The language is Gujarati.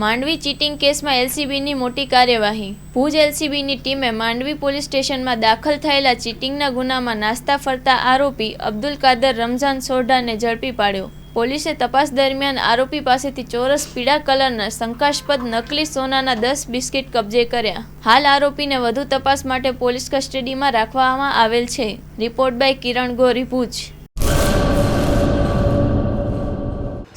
માંડવી ચીટિંગ કેસમાં એલસીબીની મોટી કાર્યવાહી. ભુજ એલસીબીની ટીમે માંડવી પોલીસ સ્ટેશનમાં દાખલ થયેલા ચીટિંગના ગુનામાં નાસ્તા ફરતા આરોપી અબ્દુલ કાદર રમઝાન સોઢાને ઝડપી પાડ્યો. પોલીસે તપાસ દરમિયાન આરોપી પાસેથી ચોરસ પીળા કલરના શંકાસ્પદ નકલી સોનાના દસ બિસ્કિટ કબજે કર્યા. હાલ આરોપીને વધુ તપાસ માટે પોલીસ કસ્ટડીમાં રાખવામાં આવેલ છે. Report by Kiran Gori, Bhuj.